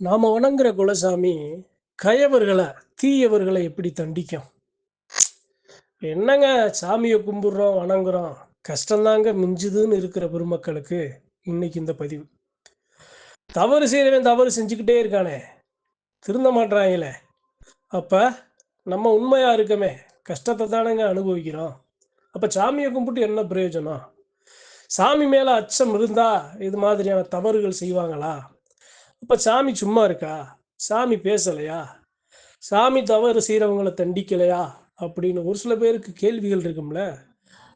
நாம் வணங்குற குலசாமி கயவர்களை தீயவர்களை எப்படி தண்டிக்கும்? என்னங்க சாமியை கும்பிடுறோம் வணங்குறோம்? கஷ்டம்தாங்க மிஞ்சுதுன்னு இருக்கிற பெருமக்களுக்கு இன்னைக்கு இந்த பதிவு. தவறு செய்கிறவன் தவறு செஞ்சுக்கிட்டே இருக்கானே. திருந்த மாட்டாங்களே. அப்போ நம்ம உண்மையாக இருக்கமே. கஷ்டத்தை தானேங்க அனுபவிக்கிறோம். அப்போ சாமியை கும்பிட்டு என்ன பிரயோஜனம்? சாமி மேலே அச்சம் இருந்தா இது மாதிரியான தவறுகள் செய்வாங்களா? அப்போ சாமி சும்மா இருக்கா? சாமி பேசலையா? சாமி தவறு செய்கிறவங்கள தண்டிக்கலையா? அப்படின்னு ஒரு சில பேருக்கு கேள்விகள் இருக்கும்ல.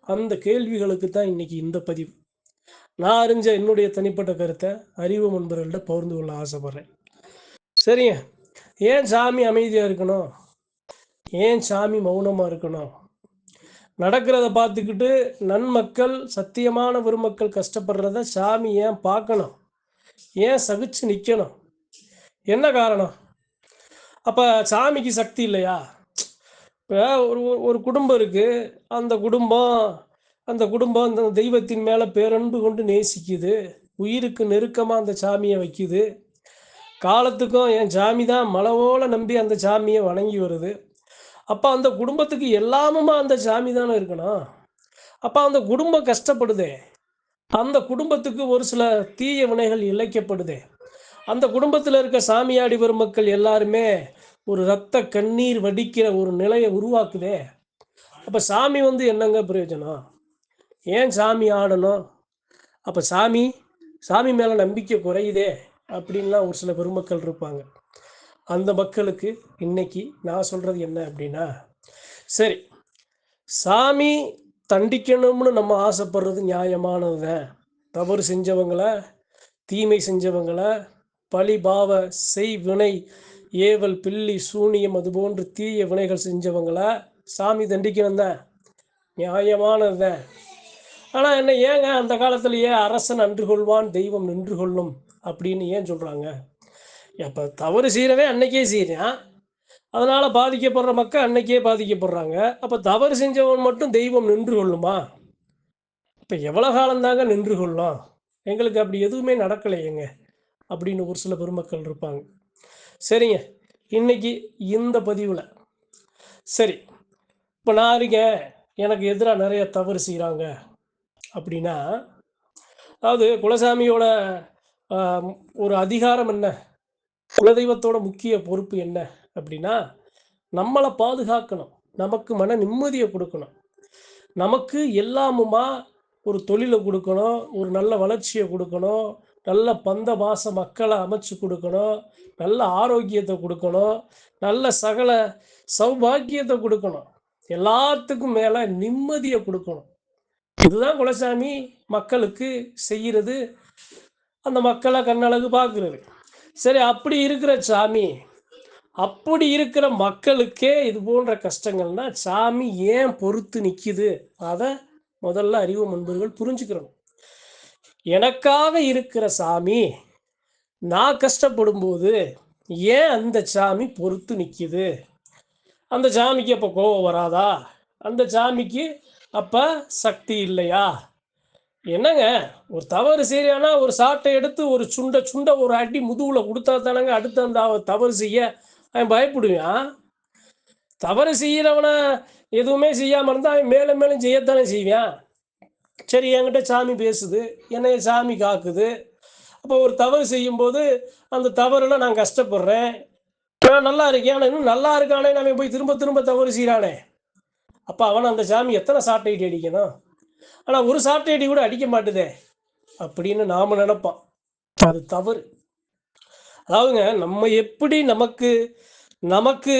அந்த கேள்விகளுக்கு தான் இன்னைக்கு இந்த பதிவு. நான் அறிஞ்ச என்னுடைய தனிப்பட்ட கருத்தை அறிவு நண்பர்கள்ட்ட பகிர்ந்து கொள்ள ஆசைப்படுறேன். சரிங்க. ஏன் சாமி அமைதியாக இருக்கணும்? ஏன் சாமி மௌனமாக இருக்கணும்? நடக்கிறத பார்த்துக்கிட்டு நன்மக்கள் சத்தியமான பெருமக்கள் கஷ்டப்படுறத சாமி ஏன் பார்க்கணும்? ஏன் சகிச்சு நிற்கணும் என்ன காரணம்? அப்போ சாமிக்கு சக்தி இல்லையா? இப்போ ஒரு ஒரு குடும்பம் இருக்குது அந்த குடும்பம் அந்த குடும்பம் அந்த தெய்வத்தின் மேலே பேரன்பு கொண்டு நேசிக்குது. உயிருக்கு நெருக்கமாக அந்த சாமியை வைக்குது. காலத்துக்கும் என் சாமி தான் மலவோல நம்பி அந்த சாமியை வணங்கி வருது. அப்போ அந்த குடும்பத்துக்கு எல்லாமுமா அந்த சாமி தானே இருக்கணும்? அப்போ அந்த குடும்பம் கஷ்டப்படுதே. அந்த குடும்பத்துக்கு ஒரு சில தீய வினைகள் இழைக்கப்படுது. அந்த குடும்பத்தில் இருக்க சாமியாடி பெருமக்கள் எல்லாருமே ஒரு ரத்த கண்ணீர் வடிக்கிற ஒரு நிலையை உருவாக்குதே. அப்போ சாமி வந்து என்னங்க பிரயோஜனம்? ஏன் சாமி ஆடணும்? அப்போ சாமி சாமி மேலே நம்பிக்கை குறையுதே அப்படின்லாம் ஒரு சில பெருமக்கள் இருப்பாங்க. அந்த மக்களுக்கு இன்னைக்கு நான் சொல்கிறது என்ன அப்படின்னா சரி சாமி தண்டிக்கணும்னு நம்ம ஆசைப்படுறது நியாயமானது தான் தவறு செஞ்சவங்கள தீமை செஞ்சவங்கள பழி பாவ செய் வினை ஏவல் பில்லி சூனியம் அது போன்று தீய வினைகள் செஞ்சவங்களை சாமி தண்டிக்கணும் தான் நியாயமானது தான் ஆனால் என்ன ஏங்க அந்த காலத்திலேயே அரசன் அன்று கொள்வான் தெய்வம் நின்று கொள்ளும் அப்படின்னு ஏன் சொல்கிறாங்க எப்போ தவறு செய்கிறவே அன்னைக்கே செய்கிறான் அதனால் பாதிக்கப்படுற மக்கள் அன்னைக்கே பாதிக்கப்படுறாங்க. அப்போ தவறு செஞ்சவன் மட்டும் தெய்வம் நின்று கொள்ளுமா? இப்போ எவ்வளோ காலந்தாங்க நின்று கொள்ளும்? எங்களுக்கு அப்படி எதுவுமே நடக்கலையேங்க அப்படின்னு ஒரு சில பெருமக்கள் இருப்பாங்க. சரிங்க இன்னைக்கு இந்த பதிவில். சரி இப்போ நான் இருக்கேன் எனக்கு எதிராக நிறைய தவறு செய்கிறாங்க அப்படின்னா அதாவது குலசாமியோட ஒரு அதிகாரம் என்ன? குலதெய்வத்தோட முக்கிய பொறுப்பு என்ன? அப்படின்னா நம்மளை பாதுகாக்கணும். நமக்கு மன நிம்மதியை கொடுக்கணும். நமக்கு எல்லாமுமா ஒரு தொழிலை கொடுக்கணும் ஒரு நல்ல வளர்ச்சியை கொடுக்கணும் நல்ல பந்த பாச மக்களை அமைச்சு கொடுக்கணும் நல்ல ஆரோக்கியத்தை கொடுக்கணும் நல்ல சகல சௌபாக்கியத்தை கொடுக்கணும். எல்லாத்துக்கும் மேலே நிம்மதியை கொடுக்கணும். இதுதான் குலசாமி மக்களுக்கு செய்கிறது அந்த மக்களை கண்ணழகு பார்க்குறது. சரி அப்படி இருக்கிற சாமி அப்படி இருக்கிற மக்களுக்கே இது போன்ற கஷ்டங்கள்னா சாமி ஏன் பொறுத்து நிற்கிது அதை முதல்ல அறிவு முன்பர்கள் புரிஞ்சுக்கிறணும் எனக்காக இருக்கிற சாமி நான் கஷ்டப்படும் போது ஏன் அந்த சாமி பொறுத்து நிற்கிது அந்த சாமிக்கு அப்போ கோபம் வராதா? அந்த சாமிக்கு அப்போ சக்தி இல்லையா? என்னங்க ஒரு தவறு சரியானா ஒரு சாட்டை எடுத்து ஒரு சுண்ட சுண்ட ஒரு அடி முதுகுல கொடுத்தா தானங்க அடுத்து அந்த தவறு செய்ய அவன் பயப்படுவான். தவறு செய்கிறவனை எதுவுமே செய்யாமல் இருந்தால் அவன் மேலும் மேலும் செய்யத்தானே செய்வான். சரி என்கிட்ட சாமி பேசுது என்னைய சாமி காக்குது. அப்போ ஒரு தவறு செய்யும்போது அந்த தவறுல நான் கஷ்டப்படுறேன். நான் நல்லா இருக்கேன். இன்னும் நல்லா இருக்கானே நம்ம போய் திரும்ப திரும்ப தவறு செய்கிறானே அப்போ அவனை அந்த சாமி எத்தனை சாட்டை அடி அடிக்கணும்? ஆனால் ஒரு சாட்டை அடி கூட அடிக்க மாட்டுதே அப்படின்னு நாம் நினைப்போம். அது தவறு. அதாவதுங்க நம்ம எப்படி நமக்கு நமக்கு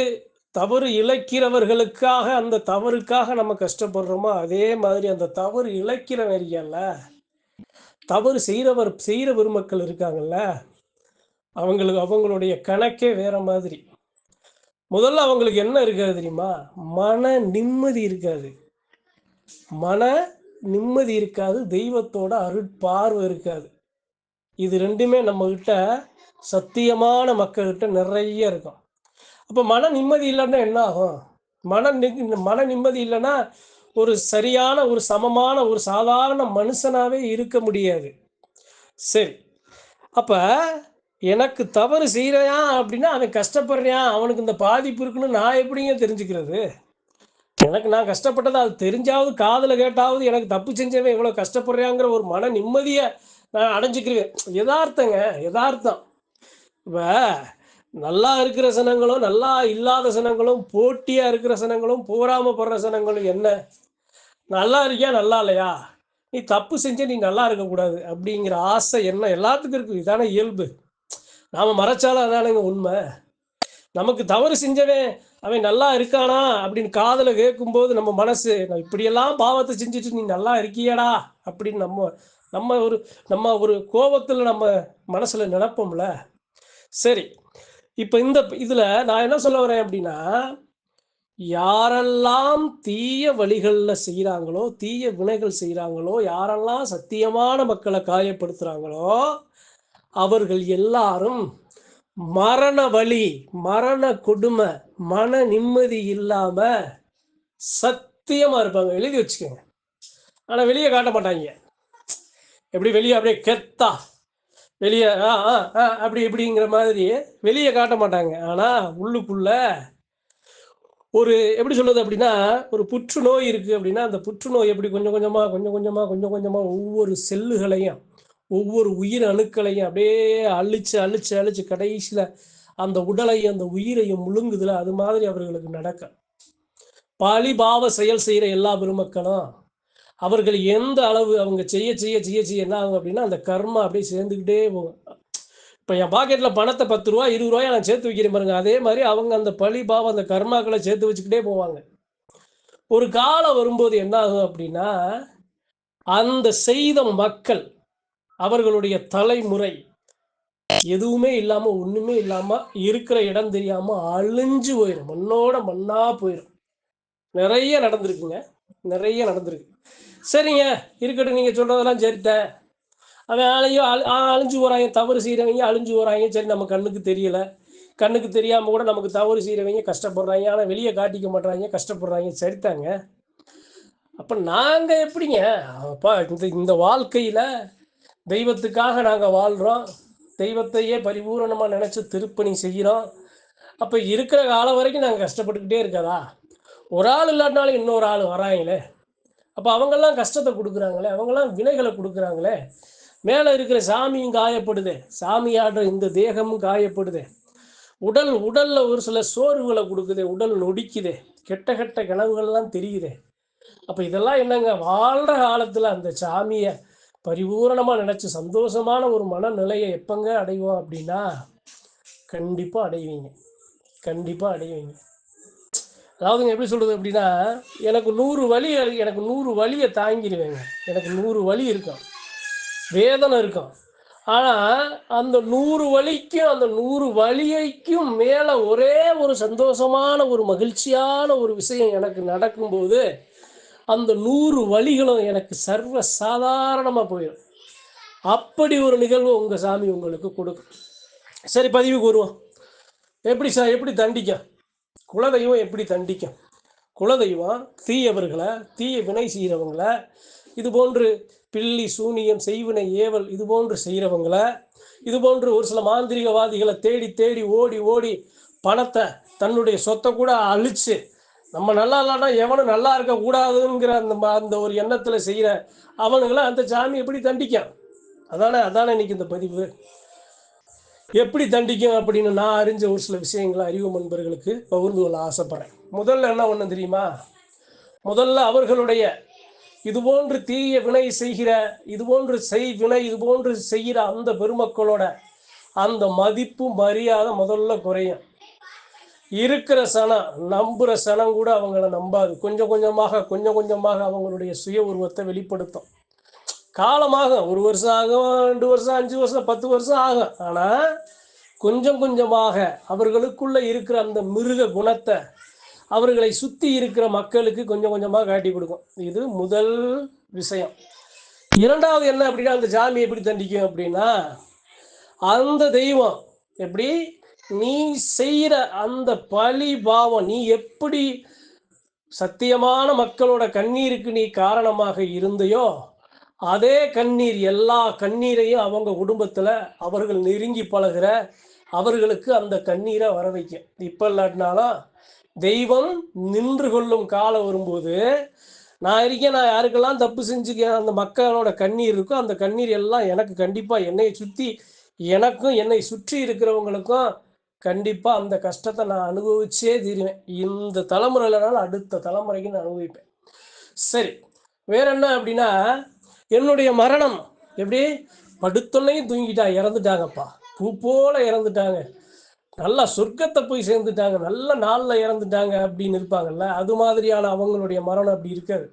தவறு இழைக்கிறவர்களுக்காக அந்த தவறுக்காக நம்ம கஷ்டப்படுறோமோ அதே மாதிரி அந்த தவறு இழைக்கிறவன் இருக்கான்ல தவறு செய்கிறவர் செய்கிற பெருமக்கள் இருக்காங்கல்ல அவங்களுக்கு அவங்களுடைய கணக்கே வேற மாதிரி. முதல்ல அவங்களுக்கு என்ன இருக்காது தெரியுமா? மன நிம்மதி இருக்காது. மன நிம்மதி இருக்காது தெய்வத்தோட அருட்பார்வை இருக்காது. இது ரெண்டுமே நம்மகிட்ட சத்தியமான மக்கள்கிட்ட நிறைய இருக்கும். அப்போ மன நிம்மதி இல்லைன்னா என்ன ஆகும் மன நி- மன நிம்மதி இல்லைன்னா ஒரு சரியான ஒரு சமமான ஒரு சாதாரண மனுஷனாகவே இருக்க முடியாது. சரி. அப்போ எனக்கு தவறு செய்கிறான் அப்படின்னா அவன் கஷ்டப்படுறான் அவனுக்கு இந்த பாதிப்பு இருக்குன்னு நான் எப்படிங்க தெரிஞ்சுக்கிறது? எனக்கு நான் கஷ்டப்பட்டது அது தெரிஞ்சாவது காதில் கேட்டாவது எனக்கு தப்பு செஞ்சவன் இவ்வளோ கஷ்டப்படுறாங்கிற ஒரு மன நிம்மதியை நான் அடைஞ்சிக்கிறேன் யதார்த்தங்க யதார்த்தம். இப்போ நல்லா இருக்கிற சனங்களும் நல்லா இல்லாத சனங்களும் போட்டியாக இருக்கிற சனங்களும் போராமப்படுற சனங்களும் என்ன? நல்லா இருக்கியா நல்லா இல்லையா? நீ தப்பு செஞ்ச நீ நல்லா இருக்கக்கூடாது அப்படிங்கிற ஆசை என்ன எல்லாத்துக்கும் இருக்குது இதான இயல்பு. நாம் மறைச்சாலும் அதானுங்க உண்மை. நமக்கு தவறு செஞ்சவன் அவன் நல்லா இருக்கானா அப்படின்னு காதில் கேட்கும்போது நம்ம மனசு நான் இப்படியெல்லாம் பாவத்தை செஞ்சுட்டு நீ நல்லா இருக்கியடா அப்படின்னு நம்ம நம்ம ஒரு நம்ம ஒரு கோபத்தில் நம்ம மனசில் நினைப்போம்ல. சரி. இப்போ இந்த இதில் நான் என்ன சொல்ல வரேன் அப்படின்னா யாரெல்லாம் தீய வழிகளில் செய்கிறாங்களோ தீய வினைகள் செய்கிறாங்களோ யாரெல்லாம் சத்தியமான மக்களை காயப்படுத்துகிறாங்களோ அவர்கள் எல்லாரும் மரண வழி மரண கொடுமை மன நிம்மதி இல்லாமல் சத்தியமாக இருப்பாங்க. எழுதி வச்சுக்கோங்க. ஆனால் வெளியே காட்ட மாட்டாங்க. எப்படி வெளியே அப்படியே கெத்தா வெளியே ஆ ஆ ஆ அப்படி இப்படிங்கிற மாதிரி வெளியே காட்ட மாட்டாங்க. ஆனா உள்ளுக்குள்ள ஒரு எப்படி சொல்றது அப்படின்னா ஒரு புற்றுநோய் இருக்கு அப்படின்னா அந்த புற்றுநோய் எப்படி கொஞ்சம் கொஞ்சமா கொஞ்சம் கொஞ்சமா கொஞ்சம் கொஞ்சமா ஒவ்வொரு செல்லுகளையும் ஒவ்வொரு உயிர் அணுக்களையும் அப்படியே அழிச்சு அழிச்சு அழிச்சு கடைசியில் அந்த உடலையும் அந்த உயிரையும் முழுங்குதுல. அது மாதிரி அவர்களுக்கு நடக்கும். பாலிபாவ செயல் செய்கிற எல்லா பெருமக்களும் அவர்கள் எந்த அளவு அவங்க செய்ய செய்ய செய்ய செய்ய என்ன ஆகும் அப்படின்னா அந்த கர்மா அப்படியே சேர்ந்துக்கிட்டே போகும். இப்போ என் பாக்கெட்டில் பணத்தை பத்து ரூபா இருபது ரூபாய் நான் சேர்த்து வைக்கிறேன் பாருங்க. அதே மாதிரி அவங்க அந்த பழி பாவம் அந்த கர்மாக்களை சேர்த்து வச்சுக்கிட்டே போவாங்க. ஒரு காலம் வரும்போது என்ன ஆகும் அப்படின்னா அந்த செய்த மக்கள் அவர்களுடைய தலைமுறை எதுவுமே இல்லாமல் ஒன்றுமே இல்லாமல் இருக்கிற இடம் தெரியாமல் அழிஞ்சு போயிடும் மண்ணோட மண்ணாக போயிடும் நிறைய நடந்திருக்குங்க. நிறைய நடந்திருக்கு. சரிங்க இருக்கட்டும் நீங்கள் சொல்கிறதெல்லாம் சரிட்டேன் அவன் அழையோ அழிஞ்சு போறாங்க தவறு செய்கிறவங்க அழிஞ்சு போகிறாங்க சரி நம்ம கண்ணுக்கு தெரியல. கண்ணுக்கு தெரியாமல் கூட நமக்கு தவறு செய்கிறவங்க கஷ்டப்படுறாங்க ஆனால் வெளியே காட்டிக்க மாட்டாங்க கஷ்டப்படுறாங்க சரித்தாங்க அப்போ நாங்கள் எப்படிங்க? அப்பா இந்த இந்த வாழ்க்கையில் தெய்வத்துக்காக நாங்கள் வாழ்கிறோம் தெய்வத்தையே பரிபூரணமாக நினச்சி திருப்பணி செய்கிறோம் அப்போ இருக்கிற காலம் வரைக்கும் நாங்கள் கஷ்டப்பட்டுக்கிட்டே இருக்காதா? ஒரு ஆள் இல்லாட்டினாலும் இன்னொரு ஆள் வராங்களே. அப்போ அவங்கெல்லாம் கஷ்டத்தை கொடுக்குறாங்களே அவங்கெல்லாம் வினைகளை கொடுக்குறாங்களே. மேலே இருக்கிற சாமியும் காயப்படுது. சாமியாடுற இந்த தேகமும் காயப்படுது. உடல் உடலில் ஒரு சில சோர்வுகளை கொடுக்குது உடல் நொடிக்குது. கெட்ட கெட்ட கனவுகள்லாம் தெரியுது. அப்போ இதெல்லாம் என்னங்க? வாழ்கிற காலத்தில் அந்த சாமியை பரிபூரணமாக நினச்சி சந்தோஷமான ஒரு மனநிலையை எப்பங்க அடைவோம் அப்படின்னா கண்டிப்பாக அடைவீங்க. கண்டிப்பாக அடைவீங்க. அதாவதுங்க எப்படி சொல்கிறது அப்படின்னா எனக்கு நூறு வழி எனக்கு நூறு வழியை தாங்கிடுவேங்க எனக்கு நூறு வழி இருக்கும். வேதனை இருக்கும். ஆனால் அந்த நூறு வழிக்கும் அந்த நூறு வழியைக்கும் மேலே ஒரே ஒரு சந்தோஷமான ஒரு மகிழ்ச்சியான ஒரு விஷயம் எனக்கு நடக்கும்போது அந்த நூறு வழிகளும் எனக்கு சர்வ சாதாரணமாக போயிடும். அப்படி ஒரு நிகழ்வு உங்கள் சாமி உங்களுக்கு கொடுக்கும். சரி பதிவுக்கு வருவோம். எப்படி சார் எப்படி தண்டிக்கும்? குலதெய்வம் எப்படி தண்டிக்கும்? குலதெய்வம் தீயவர்களை தீய வினை செய்கிறவங்களை இது போன்று பில்லி சூனியம் செய்வினை ஏவல் இது போன்று செய்கிறவங்களை இது போன்று ஒரு சில மாந்திரிகவாதிகளை தேடி தேடி ஓடி ஓடி பணத்தை தன்னுடைய சொத்தை கூட அழிச்சு நம்ம நல்லா இல்லைன்னா எவனும் நல்லா இருக்கக்கூடாதுங்கிற அந்த அந்த ஒரு எண்ணத்தில் செய்கிற அவனுங்களை அந்த சாமி எப்படி தண்டிக்கும்? அதானே அதானே இன்னைக்கு இந்த பதிவு. எப்படி தண்டிக்கும் அப்படின்னு நான் அறிஞ்ச ஒரு சில விஷயங்களை அறிவு நண்பர்களுக்கு பகிர்ந்து கொள்ள ஆசைப்படுறேன். முதல்ல என்ன ஒன்று தெரியுமா? முதல்ல அவர்களுடைய இது போன்று தீய வினை செய்கிற இது போன்று செய் வினை இது போன்று செய்கிற அந்த பெருமக்களோட அந்த மதிப்பு மரியாதை முதல்ல குறையும். இருக்கிற சனம் நம்புகிற சனம் கூட அவங்கள நம்பாது. கொஞ்சம் கொஞ்சமாக கொஞ்சம் கொஞ்சமாக அவங்களுடைய சுய உருவத்தை வெளிப்படுத்தும். காலமாகும் ஒரு வருஷம் ஆகும் ரெண்டு வருஷம் அஞ்சு வருஷம் பத்து வருஷம் ஆகும் ஆனால் கொஞ்சம் கொஞ்சமாக அவர்களுக்குள்ள இருக்கிற அந்த மிருக குணத்தை அவர்களை சுற்றி இருக்கிற மக்களுக்கு கொஞ்சம் கொஞ்சமாக காட்டி கொடுக்கும். இது முதல் விஷயம். இரண்டாவது என்ன அப்படின்னா அந்த ஜாமி எப்படி தண்டிக்கும் அப்படின்னா அந்த தெய்வம் எப்படி நீ செய்கிற அந்த பழி பாவம் நீ எப்படி சத்தியமான மக்களோட கண்ணீருக்கு நீ காரணமாக இருந்தையோ அதே கண்ணீர் எல்லா கண்ணீரையும் அவங்க குடும்பத்தில் அவர்கள் நெருங்கி பழகுற அவர்களுக்கு அந்த கண்ணீரை வர வைக்கும் இப்போ இல்லாட்டினாலும் தெய்வம் நின்று கொள்ளும் காலம் வரும்போது நான் இருக்கேன் நான் யாருக்கெல்லாம் தப்பு செஞ்சுக்க அந்த மக்களோட கண்ணீர் இருக்கோ அந்த கண்ணீர் எல்லாம் எனக்கு கண்டிப்பாக என்னை சுற்றி எனக்கும் என்னை சுற்றி இருக்கிறவங்களுக்கும் கண்டிப்பாக அந்த கஷ்டத்தை நான் அனுபவிச்சே தீருவேன். இந்த தலைமுறையிலனால அடுத்த தலைமுறைக்கு நான் அனுபவிப்பேன். சரி வேற என்ன அப்படின்னா என்னுடைய மரணம். எப்படி? படுத்தொன்னையும் தூங்கிட்டா இறந்துட்டாங்கப்பா. பூ போல இறந்துட்டாங்க. நல்லா சொர்க்கத்தை போய் சேர்ந்துட்டாங்க. நல்ல நாளில் இறந்துட்டாங்க அப்படின்னு இருப்பாங்கல்ல அது மாதிரியான அவங்களுடைய மரணம் அப்படி இருக்காது.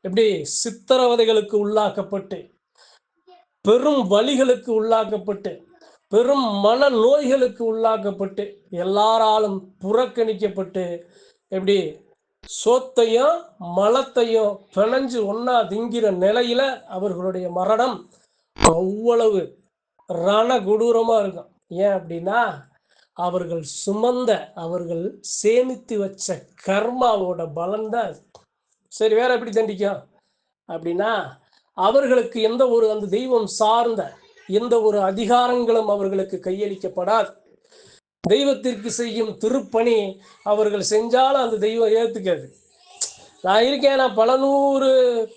எப்படி? சித்திரவதைகளுக்கு உள்ளாக்கப்பட்டு பெரும் வழிகளுக்கு உள்ளாக்கப்பட்டு பெரும் மன நோய்களுக்கு உள்ளாக்கப்பட்டு எல்லாராலும் புறக்கணிக்கப்பட்டு எப்படி? சோத்தையும் மலத்தையும் பிணைஞ்சு ஒன்னா திங்கிற நிலையில அவர்களுடைய மரணம் அவ்வளவு ரண கொடூரமா இருக்கும். ஏன் அப்படின்னா அவர்கள் சுமந்த அவர்கள் சேமித்து வச்ச கர்மாவோட பலன்தான் சரி வேற எப்படி தண்டிக்கும்? அப்படின்னா அவர்களுக்கு எந்த ஒரு அந்த தெய்வம் சார்ந்த எந்த ஒரு அதிகாரங்களும் அவர்களுக்கு கையளிக்கப்படாது. தெய்வத்திற்கு செய்யும் திருப்பணி அவர்கள் செஞ்சாலும் அந்த தெய்வம் ஏற்றுக்காது நான் இருக்கேன் நான் பல நூறு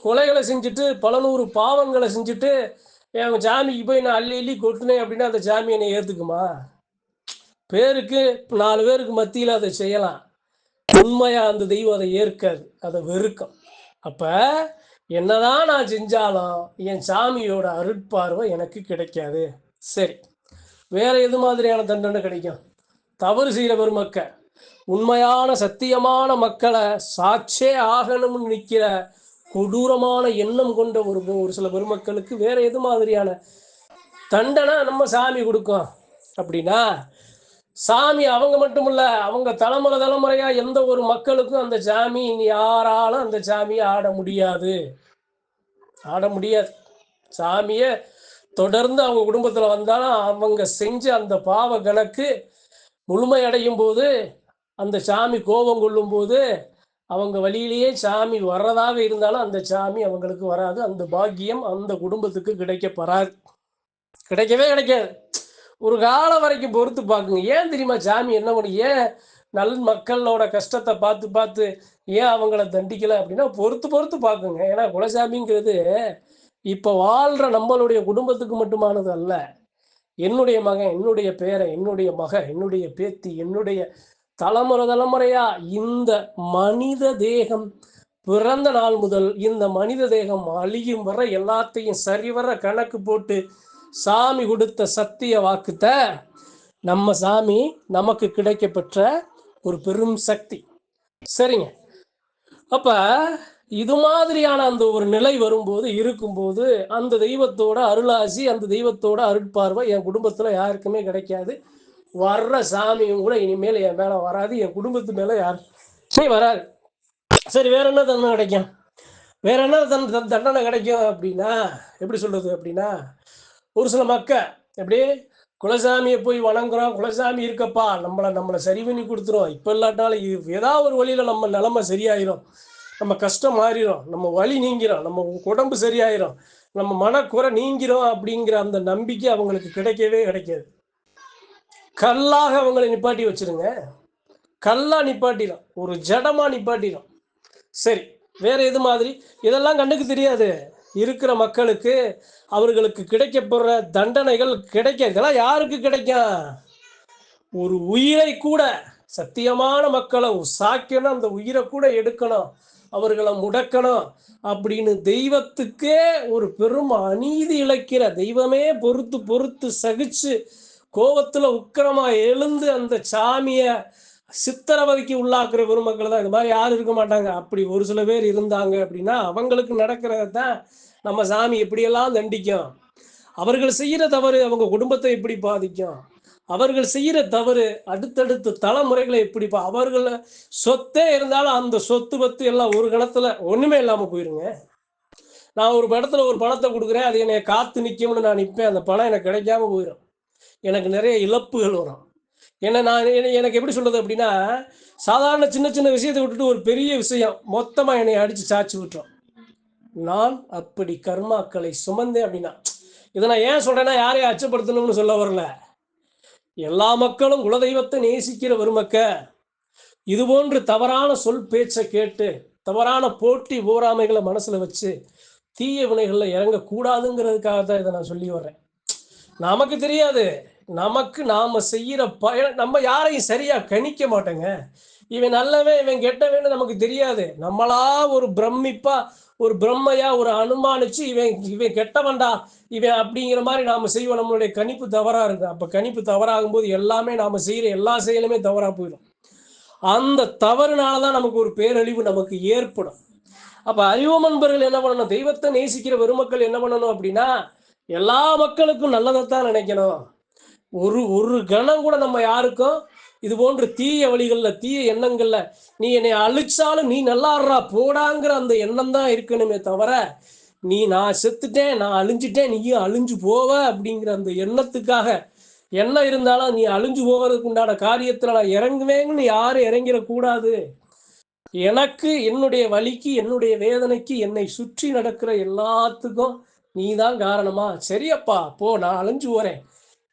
கொலைகளை செஞ்சுட்டு பல நூறு பாவங்களை செஞ்சுட்டு என் சாமிக்கு போய் நான் அள்ளி அள்ளி கொட்டினேன் அப்படின்னா அந்த சாமி என்னை ஏற்றுக்குமா பேருக்கு நாலு பேருக்கு மத்தியில் அதை செய்யலாம். உண்மையாக அந்த தெய்வம் அதை ஏற்காது. அதை வெறுக்கும். அப்போ என்னதான் நான் செஞ்சாலும் என் சாமியோட அருட்பார்வை எனக்கு கிடைக்காது. சரி. வேற எது மாதிரியான தண்டனை கிடைக்கும்? தவறு செய்கிற பெருமக்க உண்மையான சத்தியமான மக்களை சாட்சே ஆகணும்னு நிற்கிற கொடூரமான எண்ணம் கொண்ட ஒரு ஒரு சில பெருமக்களுக்கு வேற எது மாதிரியான தண்டனை நம்ம சாமி கொடுக்கும்? அப்படின்னா சாமி அவங்க மட்டும் இல்ல அவங்க தலைமுறை தலைமுறையா எந்த ஒரு மக்களுக்கும் அந்த சாமி இனி யாராலும் அந்த சாமியை ஆட முடியாது. ஆட முடியாது. சாமியை தொடர்ந்து அவங்க குடும்பத்துல வந்தாலும் அவங்க செஞ்ச அந்த பாவ கணக்கு முழுமையடையும் போது அந்த சாமி கோபம் கொள்ளும் போது அவங்க வழியிலேயே சாமி வர்றதாக இருந்தாலும் அந்த சாமி அவங்களுக்கு வராது. அந்த பாக்கியம் அந்த குடும்பத்துக்கு கிடைக்கப்பெறாது கிடைக்கவே கிடைக்காது. ஒரு காலம் வரைக்கும் பொறுத்து பார்க்குங்க. ஏன் தெரியுமா? சாமி என்ன பண்ணி? ஏன் நல் மக்களோட கஷ்டத்தை பார்த்து பார்த்து ஏன் அவங்கள தண்டிக்கல அப்படின்னா பொறுத்து பொறுத்து பார்க்குங்க. ஏன்னா குலசாமிங்கிறது இப்போ வாழ்கிற நம்மளுடைய குடும்பத்துக்கு மட்டுமானது அல்ல. என்னுடைய மகன் என்னுடைய பேரை என்னுடைய மக என்னுடைய பேத்தி என்னுடைய தலைமுறை தலைமுறையா இந்த மனித தேகம் பிறந்த நாள் முதல் இந்த மனித தேகம் அழியும் வர எல்லாத்தையும் சரிவர கணக்கு போட்டு சாமி கொடுத்த சத்திய வாக்குத்தை நம்ம சாமி நமக்கு கிடைக்கப்பெற்ற ஒரு பெரும் சக்தி. சரிங்க. அப்போ இது மாதிரியான அந்த ஒரு நிலை வரும்போது இருக்கும்போது அந்த தெய்வத்தோட அருளாசி அந்த தெய்வத்தோட அருட்பார்வை என் குடும்பத்துல யாருக்குமே கிடைக்காது. வர்ற சாமியும் கூட இனிமேல் என் மேல வராது. என் குடும்பத்து மேல யாருமே வராது சரி வேற என்ன தண்டனை கிடைக்கும்? வேற என்ன தன் தண்டனை கிடைக்கும் அப்படின்னா எப்படி சொல்றது அப்படின்னா ஒரு சில மக்கள் எப்படி குலசாமியை போய் வணங்குறோம் குலசாமி இருக்கப்பா நம்மளை நம்மளை சரி பண்ணி கொடுத்துரும். இப்போ இல்லாட்டாலும் இது ஏதாவது ஒரு வழியில் நம்ம நிலைமை சரியாயிரும். நம்ம கஷ்டம் மாறிடும் நம்ம வலி நீங்கிறோம் நம்ம உடம்பு சரியாயிரும். நம்ம மனக்குறை நீங்கிறோம் அப்படிங்கிற அந்த நம்பிக்கை அவங்களுக்கு கிடைக்கவே கிடைக்காது. கல்லாக அவங்களை நிப்பாட்டி வச்சிருங்க. கல்லா நிப்பாட்டிடும் ஒரு ஜடமா நிப்பாட்டிடும் சரி வேற எது மாதிரி? இதெல்லாம் கண்ணுக்கு தெரியாது. இருக்கிற மக்களுக்கு அவர்களுக்கு கிடைக்கப்படுற தண்டனைகள் கிடைக்காது. இதெல்லாம் யாருக்கு கிடைக்கும்? ஒரு உயிரை கூட சத்தியமான மக்களை சாக்கணும் அந்த உயிரை கூட எடுக்கணும். அவர்களை முடக்கணும் அப்படின்னு தெய்வத்துக்கே ஒரு பெரும் அநீதி இழைக்கிற தெய்வமே பொறுத்து பொறுத்து சகிச்சு கோபத்தில் உக்கிரமா எழுந்து அந்த சாமிய சித்திரவதைக்கு உள்ளாக்குற பெருமக்கள் தான். இது மாதிரி யாரும் இருக்க மாட்டாங்க. அப்படி ஒரு சில பேர் இருந்தாங்க அப்படின்னா அவங்களுக்கு நடக்கிறத தான் நம்ம சாமி. எப்படியெல்லாம் தண்டிக்கும். அவர்கள் செய்யற தவறு அவங்க குடும்பத்தை எப்படி பாதிக்கும். அவர்கள் செய்கிற தவறு அடுத்தடுத்த தலைமுறைகளை எப்படி அவர்கள அவர்கள் சொத்தே இருந்தாலும் அந்த சொத்து பத்து எல்லாம் ஒரு கணத்துல ஒண்ணுமே இல்லாம போயிருங்க. நான் ஒரு இடத்துல ஒரு பணத்தை கொடுக்குறேன் அது என்னை காத்து நிற்கும்னு நான் நிற்பேன் அந்த பணம் எனக்கு கிடைக்காம போயிடும் எனக்கு நிறைய இழப்புகள் வரும். ஏன்னா நான் எனக்கு எப்படி சொல்றது அப்படின்னா சாதாரண சின்ன சின்ன விஷயத்தை விட்டுட்டு ஒரு பெரிய விஷயம் மொத்தமா என்னை அடிச்சு சாச்சு விட்டுரும். நான் அப்படி கர்மாக்களை சுமந்தேன் அப்படின்னா இதை நான் ஏன் சொல்றேன்னா யாரையும் அச்சப்படுத்தணும்னு சொல்ல வரல. எல்லா மக்களும் குலதெய்வத்தை நேசிக்கிற பெருமக்க இது போன்று தவறான சொல் பேச்சை கேட்டு தவறான போட்டி ஓராமைகளை மனசுல வச்சு தீய வினைகளில் இறங்கக்கூடாதுங்கிறதுக்காக தான் இதை நான் சொல்லி வர்றேன். நமக்கு தெரியாது. நமக்கு நாம செய்யற பய நம்ம யாரையும் சரியா கணிக்க மாட்டோங்க. இவன் நல்லவன் இவன் கெட்டவன்னு நமக்கு தெரியாது. நம்மளா ஒரு பிரமிப்பா ஒரு பிரம்மையா ஒரு அனுமானிச்சு இவன் இவன் கெட்டவன்டா இவன் அப்படிங்கிற மாதிரி நாம செய்வோம். நம்மளுடைய கணிப்பு தவறா இருக்கு அப்ப கணிப்பு தவறாகும் போது எல்லாமே நாம செய்யற எல்லா செயலுமே தவறா போயிடும். அந்த தவறுனாலதான் நமக்கு ஒரு பேரழிவு நமக்கு ஏற்படும். அப்ப அறிவு அன்பர்கள் என்ன பண்ணணும்? தெய்வத்தை நேசிக்கிற பெருமக்கள் என்ன பண்ணணும் அப்படின்னா எல்லா மக்களுக்கும் நல்லதைத்தான் நினைக்கணும். ஒரு ஒரு கணம் கூட நம்ம யாருக்கும் இது போன்ற தீய வழிகள்ல தீய எண்ணங்கள்ல நீ என்னை அழிச்சாலும் நீ நல்லாடுறா போடாங்கிற அந்த எண்ணம் தான் இருக்கணுமே தவிர நீ நான் செத்துட்டேன் நான் அழிஞ்சிட்டேன் நீயும் அழிஞ்சு போவ அப்படிங்கிற அந்த எண்ணத்துக்காக என்ன இருந்தாலும் நீ அழிஞ்சு போவதற்கு உண்டான காரியத்துல நான் இறங்குவேங்கன்னு யாரும் இறங்கிடக்கூடாது. எனக்கு என்னுடைய வலிக்கு என்னுடைய வேதனைக்கு என்னை சுற்றி நடக்கிற எல்லாத்துக்கும் நீ தான் காரணமா? சரியப்பா போ நான் அழிஞ்சு போறேன்.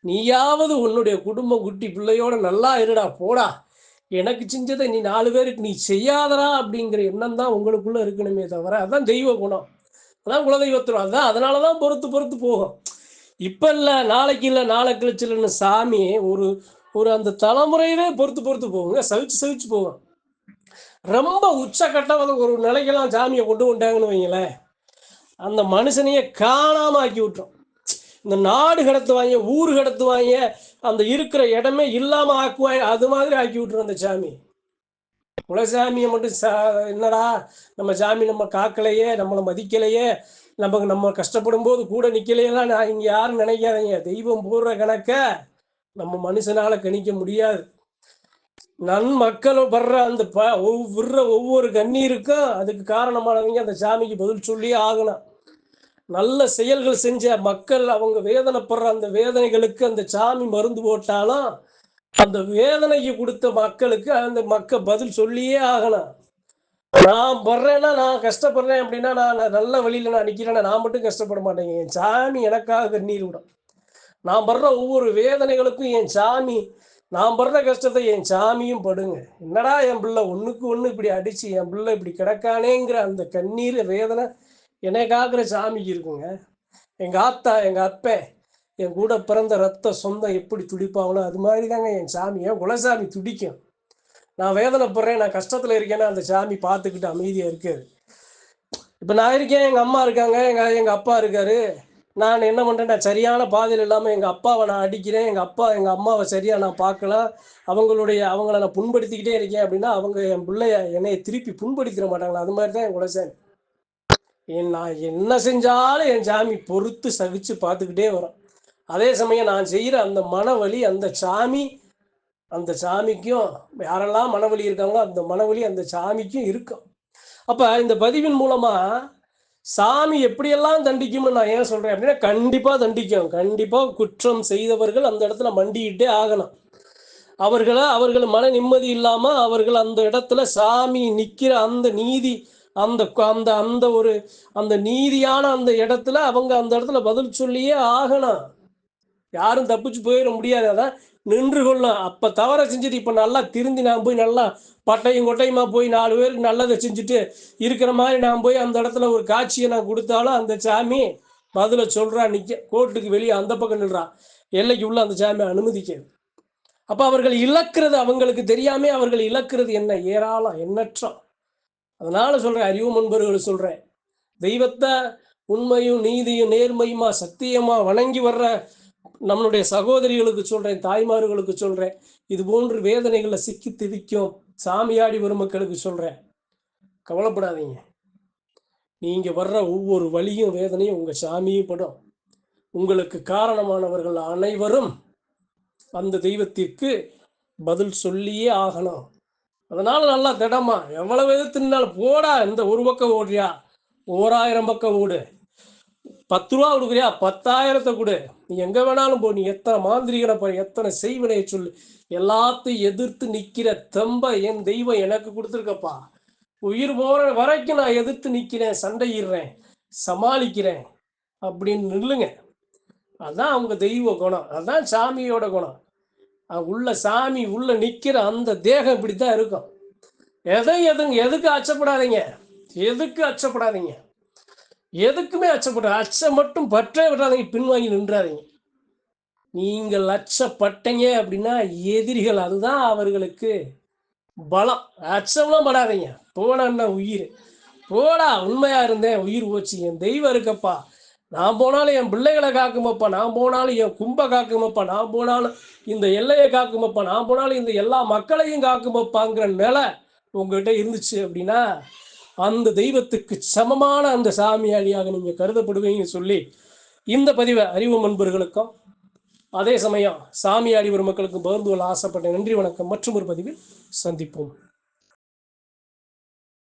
நீயாவது உன்னுடைய குடும்பம் குட்டி பிள்ளையோட நல்லா இருடா போடா. எனக்கு செஞ்சதை நீ நாலு பேருக்கு நீ செய்யாதடா அப்படிங்கிற எண்ணம் தான் உங்களுக்குள்ள இருக்கணுமே தவிர அதான் தெய்வ குணம். அதான் குலதெய்வத்துவம். அதான் அதனாலதான் பொறுத்து பொறுத்து போகும். இப்ப இல்லை நாளைக்கு இல்லை நாளை கழிச்சு இல்லைன்னு சாமி ஒரு ஒரு அந்த தலைமுறையவே பொறுத்து பொறுத்து போகுங்க. சவிச்சு சவிச்சு போகும். ரொம்ப உச்சக்கட்டம் ஒரு நிலைக்கெல்லாம் சாமியை கொண்டு கொண்டாங்கன்னு வைங்களேன். அந்த மனுஷனையே காணாம ஆக்கி விட்டுரும். இந்த நாடு கடத்துவாங்க ஊர் கடத்துவாங்க அந்த இருக்கிற இடமே இல்லாம ஆக்குவாங்க அது மாதிரி ஆக்கி விட்டுரும் அந்த சாமி. குலசாமியை மட்டும் சா என்னடா நம்ம சாமி நம்ம காக்கலையே நம்மளை மதிக்கலையே நமக்கு நம்ம கஷ்டப்படும் போது கூட நிக்கலையெல்லாம் நான் இங்க யாரும் நினைக்காதீங்க. தெய்வம் போடுற கணக்க நம்ம மனுஷனால கணிக்க முடியாது. நன் மக்களும் படுற அந்த ப விடுற ஒவ்வொரு கண்ணீருக்கும் அதுக்கு காரணமானவங்க அந்த சாமிக்கு பதில் சொல்லியே ஆகணும். நல்ல செயல்கள் செஞ்ச மக்கள் அவங்க வேதனைப்படுற அந்த வேதனைகளுக்கு அந்த சாமி மருந்து போட்டாலும் அந்த வேதனைக்கு கொடுத்த மக்களுக்கு அந்த மக்கள் பதில் சொல்லியே ஆகணும். நான் படுறேன்னா நான் கஷ்டப்படுறேன் அப்படின்னா நான் நல்ல வழியில் நான் நிற்கிறேன்னா நான் மட்டும் கஷ்டப்பட மாட்டேங்க. என் சாமி எனக்காக கண்ணீர் விடும். நான் படுற ஒவ்வொரு வேதனைகளுக்கும் என் சாமி நான் படுற கஷ்டத்தை என் சாமியும் படுங்க. என்னடா என் பிள்ளை ஒன்றுக்கு ஒன்று இப்படி அடித்து என் பிள்ளை இப்படி கிடக்கானேங்கிற அந்த கண்ணீர் வேதனை எனக்காகிற சாமிக்கு இருக்குங்க. எங்கள் ஆத்தா எங்கள் அப்பன் என் கூட பிறந்த ரத்த சொந்தம் எப்படி துடிப்பாங்களோ அது மாதிரி தாங்க என் சாமி. என் குலசாமி துடிக்கும். நான் வேதனைப்படுறேன் நான் கஷ்டத்தில் இருக்கேன்னா அந்த சாமி பார்த்துக்கிட்டு அமைதியாக இருக்காது இப்போ நான் இருக்கேன் எங்கள் அம்மா இருக்காங்க எங்கள் எங்கள் அப்பா இருக்காரு. நான் என்ன பண்ணுறேன் நான் சரியான பாதையில் இல்லாமல் எங்கள் அப்பாவை நான் அடிக்கிறேன் எங்கள் அப்பா எங்கள் அம்மாவை சரியாக நான் பார்க்கலாம். அவங்களுடைய அவங்கள நான் புண்படுத்திக்கிட்டே இருக்கேன் அப்படின்னா அவங்க என் பிள்ளைய என்னைய திருப்பி புண்படுத்திட மாட்டாங்களா? அது மாதிரி தான் என் குலசாமி. நான் என்ன செஞ்சாலும் என் சாமி பொறுத்து சகிச்சு பார்த்துக்கிட்டே வரும். அதே சமயம் நான் செய்கிற அந்த மனவழி அந்த சாமி அந்த சாமிக்கும் யாரெல்லாம் மனவழி இருக்காங்களோ அந்த மனவழி அந்த சாமிக்கும் இருக்கும். அப்போ இந்த பதிவின் மூலமாக சாமி எப்படியெல்லாம் தண்டிக்கும்னு நான் ஏன் சொல்கிறேன் அப்படின்னா கண்டிப்பாக தண்டிக்கும். கண்டிப்பாக குற்றம் செய்தவர்கள் அந்த இடத்துல மண்டிக்கிட்டே ஆகணும். அவர்களை அவர்கள் மன நிம்மதி இல்லாமல் அவர்கள் அந்த இடத்துல சாமி நிற்கிற அந்த நீதி அந்த அந்த அந்த ஒரு அந்த நீதியான அந்த இடத்துல அவங்க அந்த இடத்துல பதில் சொல்லியே ஆகணும். யாரும் தப்பிச்சு போயிட முடியாது. அதான் நின்று கொள்ளலாம் அப்போ தவற செஞ்சுட்டு இப்போ நல்லா திருந்தி நான் போய் நல்லா பட்டையும் கொட்டையுமா போய் நாலு பேருக்கு நல்லதை செஞ்சுட்டு இருக்கிற மாதிரி நான் போய் அந்த இடத்துல ஒரு காட்சியை நான் கொடுத்தாலும் அந்த சாமி பதில சொல்றா நிக்க கோர்ட்டுக்கு வெளியே அந்த பக்கம் நின்றா எல்லைக்கு உள்ள அந்த சாமி அனுமதிக்காது. அப்போ அவர்கள் இழக்கிறது அவங்களுக்கு தெரியாமே அவர்கள் இழக்கிறது என்ன? ஏராளம் எண்ணற்றம். அதனால சொல்றேன் அறிவு முன்பர்கள் சொல்றேன். தெய்வத்தை உண்மையும் நீதியும் நேர்மையுமா சத்தியமா வணங்கி வர்ற நம்மளுடைய சகோதரிகளுக்கு சொல்றேன் தாய்மார்களுக்கு சொல்றேன். இது போன்று வேதனைகளை சிக்கி திதிக்கும் சாமியாடி வரும் மக்களுக்கு சொல்றேன். கவலைப்படாதீங்க. நீங்க வர்ற ஒவ்வொரு வழியும் வேதனையும் உங்க சாமியும் படும். உங்களுக்கு காரணமானவர்கள் அனைவரும் அந்த தெய்வத்திற்கு பதில் சொல்லியே ஆகணும். அதனால நல்லா திடமா. எவ்வளவு எது தின்னாலும் போடா இந்த ஒரு பக்கம் ஓடுறியா? ஓராயிரம் பக்கம் ஓடு. பத்து ரூபா கொடுக்குறியா? பத்தாயிரத்தை கொடு. நீ எங்க வேணாலும் போ. நீ எத்தனை மாந்திரிகனை பாரு எத்தனை செய்வினையை சொல்லு. எல்லாத்தையும் எதிர்த்து நிக்கிற தெம்ப என் தெய்வம் எனக்கு கொடுத்துருக்கப்பா. உயிர் போற வரைக்கும் நான் எதிர்த்து நிக்கிறேன் சண்டையிடுறேன் சமாளிக்கிறேன் அப்படின்னு நில்லுங்க. அதான் அவங்க தெய்வ குணம். அதான் சாமியோட குணம். உள்ள சாமி உள்ள நிற்கிற அந்த தேகம் இப்படித்தான் இருக்கும். எதை எதுங்க எதுக்கு அச்சப்படாதீங்க? எதுக்கு அச்சப்படாதீங்க? எதுக்குமே அச்சப்படாது அச்சம் மட்டும் பற்றே விடாதீங்க பின்வாங்கி நின்றாதீங்க. நீங்கள் அச்சப்பட்டீங்க அப்படின்னா எதிரிகள் அதுதான் அவர்களுக்கு பலம். அச்சம்லாம் படாதீங்க. போனா உயிர். போடா உண்மையா இருந்தேன் உயிர் போச்சு. என் தெய்வம் இருக்கப்பா. நான் போனாலும் என் பிள்ளைகளை காக்குமப்பா நான் போனாலும் என் கும்ப காக்குமப்பா நான் போனாலும் இந்த எல்லையை காக்குமப்பா நான் போனாலும் இந்த எல்லா மக்களையும் காக்குமப்பாங்கிற நிலை உங்ககிட்ட இருந்துச்சு அப்படின்னா அந்த தெய்வத்துக்கு சமமான அந்த சாமியாளியாக நீங்கள் கருதப்படுவீங்கன்னு சொல்லி இந்த பதிவை அறிவு நண்பர்களுக்கும் அதே சமயம் சாமியாடி ஒரு மக்களுக்கும் பகிர்ந்து கொள்ள ஆசைப்பட்ட நன்றி வணக்கம். மற்றும் ஒரு பதிவில் சந்திப்போம்.